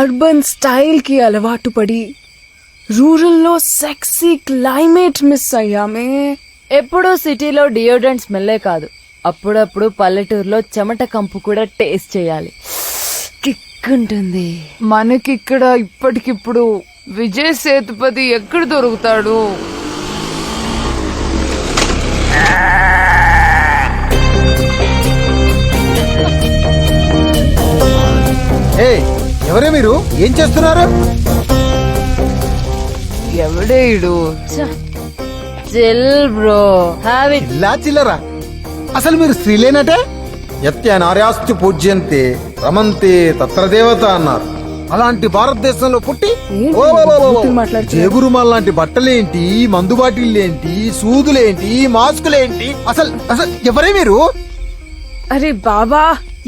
Urban స్టైల్కి అలవాటు పడి రూరల్లో సెక్సీ క్లైమేట్ మిస్ అయ్యామే. ఎప్పుడూ సిటీలో డియోడ్రెంట్ స్మెల్లే కాదు. అప్పుడప్పుడు పల్లెటూరులో చెమట కంపు కూడా టేస్ట్ చేయాలి. కిక్ ఉంటుంది మనకిక్కడ ఇప్పటికిప్పుడు విజయ్ సేతుపతి ఎక్కడ దొరుకుతాడు? ఎవరే మీరు? ఏం చేస్తున్నారు? ఎవడే ఇడు? Chill bro have it. ఇలా చిల్లరా. అసలు మీరు స్త్రీలేనటే? యత్య నార్యాస్తి పూజ్యంతే రమంతే తత్ర దేవత అన్నారు. అలాంటి భారతదేశంలో పుట్టి? జేబురుమాల్ లాంటి బట్టలేంటి మందు బాటిళ్ళేంటి సూదులేంటి మాస్కులేంటి? అసలు అసలు ఎవరే మీరు? అరే బాబా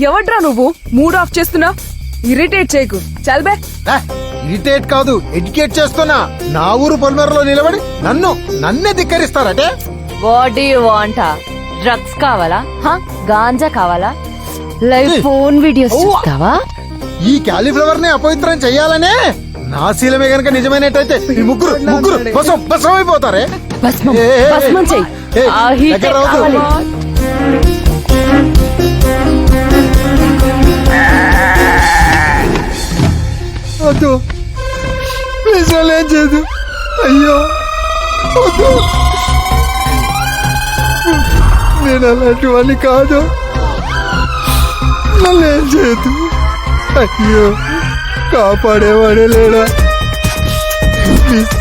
ఎవడ్రా నువ్వు? మూడ్ ఆఫ్ చేస్తున్నా? ఇరిటేట్ చేయకు. చల్బే ఇరిటేట్ కాదు ఎడ్యుకేట్ చేస్తున్నా. నా ఊరు పొలిమేరలో నిలబడి నన్ను నన్నే ధిక్కరిస్తారటే? వాట్ యు వాంట్ డ్రగ్స్ కావాలా? హ? గాంజా కావాలా? లైవ్. Phone videos. చూస్తావా? ఈ క్యాలీఫ్లవర్ని అపవిత్రం చెయ్యాలనే నా శీలమే గనక నిజమైనట్టయితే ఈ ముగ్గురు ముగ్గురు బసం బసం అయిపోతారే భస్మం భస్మం చెయ్యి ఆ హీటే. కావాలి. వద్దు. ప్లీజ్ వాళ్ళు ఏం చేయదు అయ్యో. వద్దు. నేను అలాంటి వాడిని కాదు. నన్ను ఏం చేయదు అయ్యో. కాపాడేవాడే లేడా? ప్లీజ్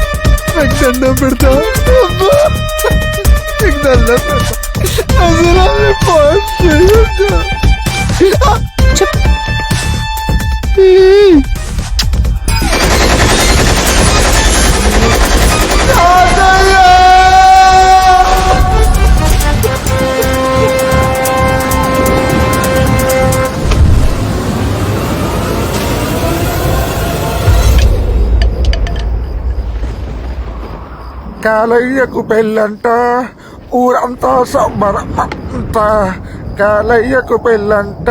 నాకు దండం పెడతా. నీకు దండం పెడతా. అసలు చేయొద్దు. కాలయ్యకు పెళ్ళంట ఊరంతా సంబరమంట కాలయ్యకు పెళ్ళంట!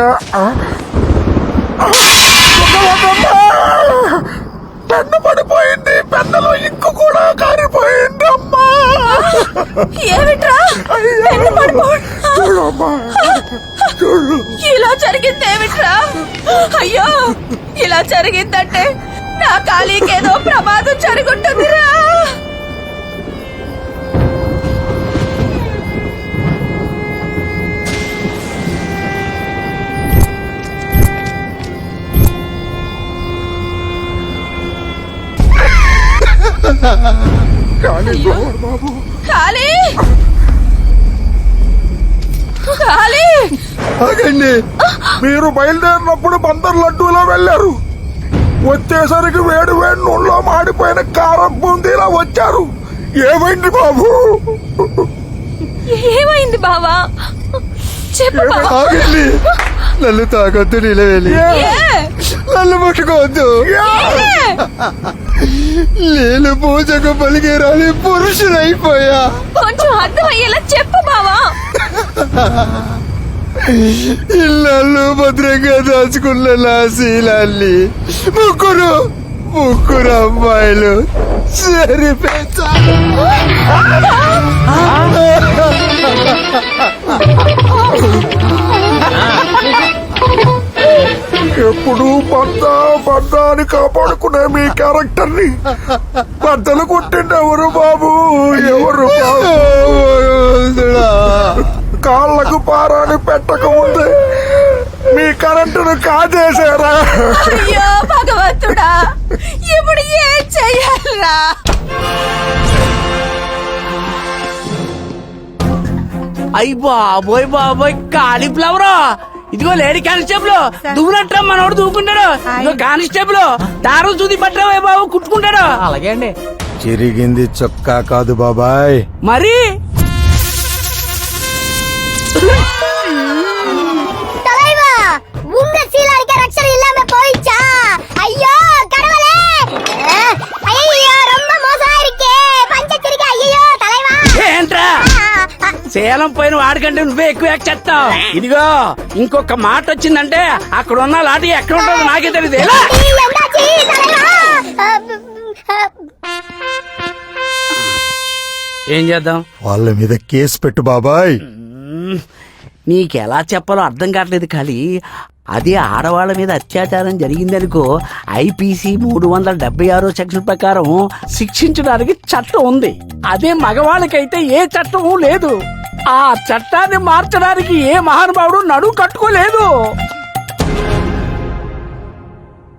పెన్ను పడిపోయింది పెన్నులో ఇంకు కూడా కారిపోయింది అమ్మా! ఏమిట్రా? పెన్ను పడిపోవడం? చూడమ్మా! చూడు! ఇలా జరిగింది ఏమిట్రా? అయ్యో! ఇలా జరిగిందంటే నా ఖాళీకేదో ప్రమాదం జరుగుంటుందిరా గోర్ బాబు. ఖాళీ ఆగండి. మీరు బయలుదేరినప్పుడు బందర్ లడ్డూలో వెళ్ళారు. వచ్చేసరికి వేడి వేడి నూనెలో మాడిపోయిన కారం బూందీలా వచ్చారు. ఏమైంది బాబు? ఏమైంది బావా? చెప్పు బావా. ఆగండి. నన్ను తాగొద్దు నిలవేలి? నన్ను ముట్టుకోవద్దు. ఏ? నేను పూజకు పలికేరాని పురుషుడైపోయా. కొంచెం అర్థమయ్యేలా చెప్పు బావా. ఇళ్ళు భద్రంగా దాచుకున్న నా శీలాన్ని ముగ్గురు ముగ్గురు అమ్మాయిలు సరిపెట్టారు ఎప్పుడు బద్ద బద్ద అని కాపాడుకునే మీ క్యారెక్టర్ని బద్దలు కొట్టింది ఎవరు బాబు? ఎవరు కాళ్ళకు పారాని పెట్టక ముందే మీ కరెంటును కాజేశారా? అయ్యో భగవంతుడా ఇప్పుడు ఏం చెయ్యాలరా? అయ్యి బాబోయ్ బాబోయ్ కాలీఫ్లవర్? ఇదిగో లేడీ కానిస్టేబుల్ దువ్వునట్రా మనోడు దూకుంటాడు ఇదిగో కానిస్టేబుల్ దారం చూది పట్టరా బాబు కుట్టుకుంటాడు. అలాగే అండి. చిరిగింది చొక్కా కాదు బాబాయ్. మరి? సేలం పైన వాడికంటే నువ్వే ఎక్కువ యాక్ట్ చేస్తావు. ఇదిగో ఇంకొక మాట వచ్చిందంటే అక్కడ ఉన్న లాటి ఎక్కడ ఉంటుందో నాకే తెలియదు ఏం చేద్దాం? వాళ్ళ మీద కేసు పెట్టు బాబాయ్. నీకెలా చెప్పాలో అర్థం కావట్లేదు కానీ అదే ఆడవాళ్ళ మీద అత్యాచారం జరిగిందనుకో ఐపీసీ మూడు వందల డెబ్బై ఆరో సెక్షన్ ప్రకారం శిక్షించడానికి చట్టం ఉంది. అదే మగవాళ్ళకైతే ఏ చట్టము లేదు. ఆ చట్టాన్ని మార్చడానికి ఏ మహానుభావుడు నడువు కట్టుకోలేదు.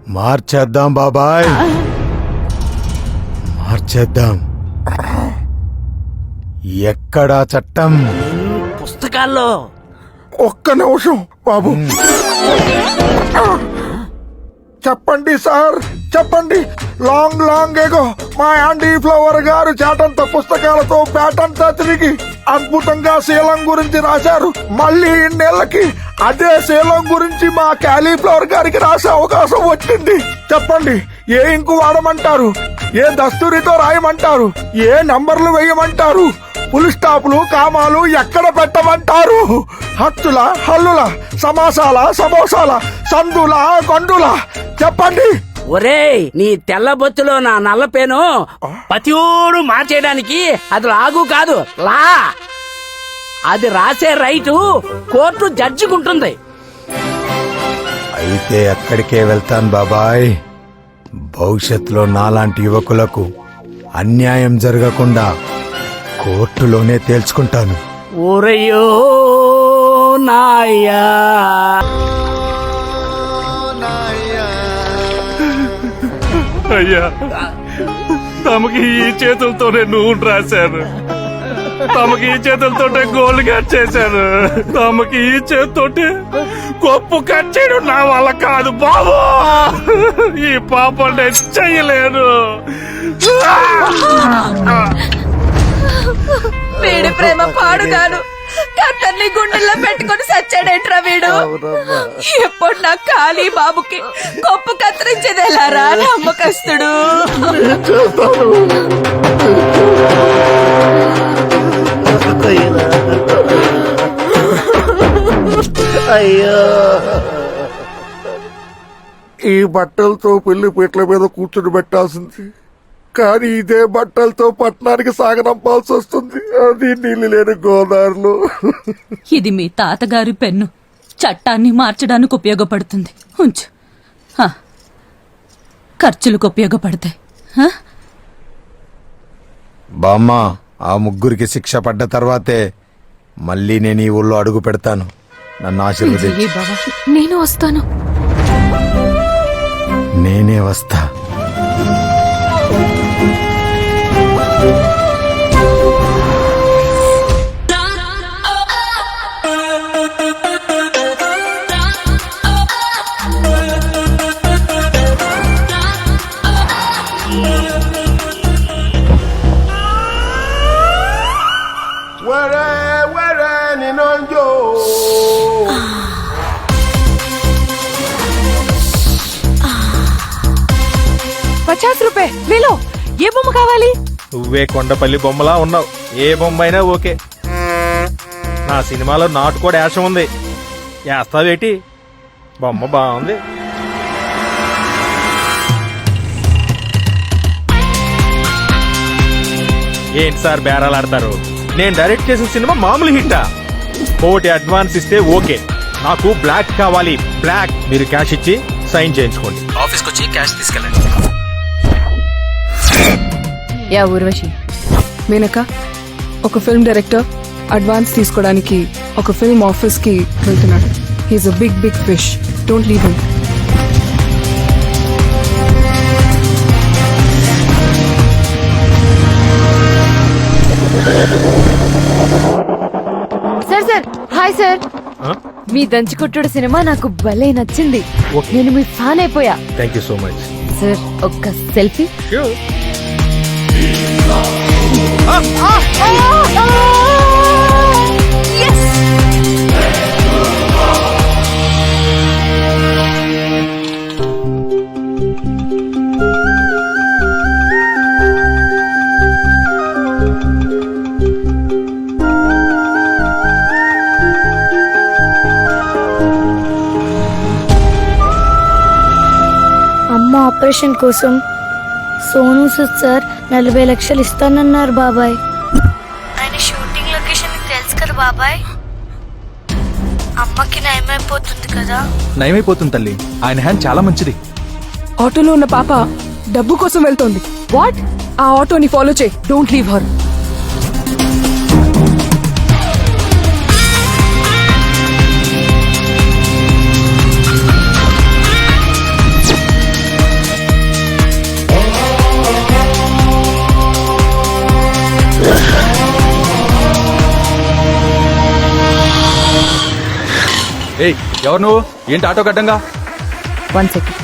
మార్చేద్దాం బాబాయ్. మార్చేద్దాం. ఎక్కడా చట్టం? పుస్తకాల్లో. ఒక్క నిమిషం బాబు. చెప్పండి సార్. చెప్పండి. లాంగ్ లాంగ్ ఏగో మా యాండీ ఫ్లవర్ గారు చేటంత పుస్తకాలతో పేటంతా తిరిగి అద్భుతంగా శీలం గురించి రాశారు. మళ్ళీ ఇన్నేళ్ళకి అదే శీలం గురించి మా క్యాలీఫ్లవర్ గారికి రాసే అవకాశం వచ్చింది. చెప్పండి ఏ ఇంకు వాడమంటారు? ఏ దస్తూరితో రాయమంటారు? ఏ నంబర్లు వేయమంటారు? ఫుల్ స్టాప్లు కామాలు ఎక్కడ పెట్టమంటారు? హత్తుల హల్లుల సమాసాల సమోసాల సందుల గండుల. చెప్పండి. ఒరేయ్ నీ తెల్ల బొత్తులో నా నల్ల పేను. పతియోడు మార్చేయడానికి అది లాగు కాదు. లా. అది రాసే రైటు కోర్టు జడ్జికుంటుంది. అయితే అక్కడికే వెళ్తాను బాబాయ్. భవిష్యత్తులో నాలాంటి యువకులకు అన్యాయం జరగకుండా కోర్టులోనే తేల్చుకుంటాను. ఓరయ్యో నాయ్యా అయ్యా. తమకి ఈ చేతులతోనే నూనె రాశాను. తమకి ఈ చేతులతోటే గోల్డ్ కట్ చేశాను. తమకి ఈ చేతితోటి గొప్ప కట్ చేయడం నా వల్ల కాదు బాబు. ఈ పాపం నేను చెయ్యలేను వీడి ప్రేమ పాడుగాను. కత్తర్ని గుండెల్లో పెట్టుకొని సచ్చాడేంట్రా వీడు? ఎప్పుడు నా ఖాళీ బాబుకి గొప్ప కత్తిరించేది ఎలారా నమ్మకస్తుడు? ఈ బట్టలతో పెళ్ళి పీటల మీద కూర్చుని పెట్టాల్సింది కానీ ఇదే బట్టలతో పట్టణానికి సాగనంపాల్సి వస్తుంది. అది నీళ్ళు లేని గోదావరిలో ఇది మీ తాతగారి పెన్ను. చట్టాన్ని మార్చడానికి ఉపయోగపడుతుంది. ఉంచు. హా. ఖర్చులకు ఉపయోగపడతాయి హా? బామ్మ ఆ ముగ్గురికి శిక్ష పడ్డ తర్వాతే మళ్ళీ నేను ఈ ఊళ్ళో అడుగు పెడతాను. నన్ను ఆశీర్వదించు. నేను వస్తాను. నేనే వస్తా. పచాస్ రూపాయ లేలో ఏ బొమ్మ కావాలి? నువ్వే కొండపల్లి బొమ్మలా ఉన్నావు. ఏ బొమ్మ అయినా ఓకే. నా సినిమాలో నాటుకోడి యాసం ఉంది. వేస్తావేటి బొమ్మ బాగుంది. ఏంటి సార్ బేరాలు ఆడతారు నేను డైరెక్ట్ చేసిన సినిమా మామూలు హిట్టా? కోటి అడ్వాన్స్ ఇస్తే ఓకే. నాకు బ్లాక్ కావాలి. బ్లాక్. మీరు క్యాష్ ఇచ్చి సైన్ చేయించుకోండి. యా ఊర్వశి. మేనక ఒక ఫిల్మ్ డైరెక్టర్ అడ్వాన్స్ తీసుకోవడానికి ఒక ఫిల్మ్ ఆఫీస్కి వెళ్తున్నాడు. He is a big big fish don't leave him sir sir hi sir? మీ దంచికొట్టుడు సినిమా నాకు భలే నచ్చింది. నేను మీ ఫ్యాన్ అయిపోయా. Thank you so much sir ఒక్క సెల్ఫీ ఆపరేషన్ కోసం సోను సూద్ సార్ నలభై లక్షలు ఇస్తానన్నారు బాబాయ్. ఆయన షూటింగ్ లొకేషన్ తెలుసు కదా బాబాయ్? అమ్మకి నయమైపోతుంది కదా. నయమైపోతుంది తల్లి. ఆయన హ్యాండ్ చాలా మంచిది. ఆటోలో ఉన్న పాప డబ్బు కోసం వెళ్తోంది. వాట్ ఆ ఆటోని ఫాలో చేయి. డోంట్ లీవ్ హర్ ఏయ్ ఎవరు నువ్వు? ఏంటి auto గడ్డంగా one second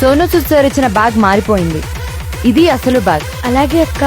Sonu Sood sir ఇచ్చిన బ్యాగ్ మారిపోయింది. ఇది అసలు బ్యాగ్ అలాగే అక్క.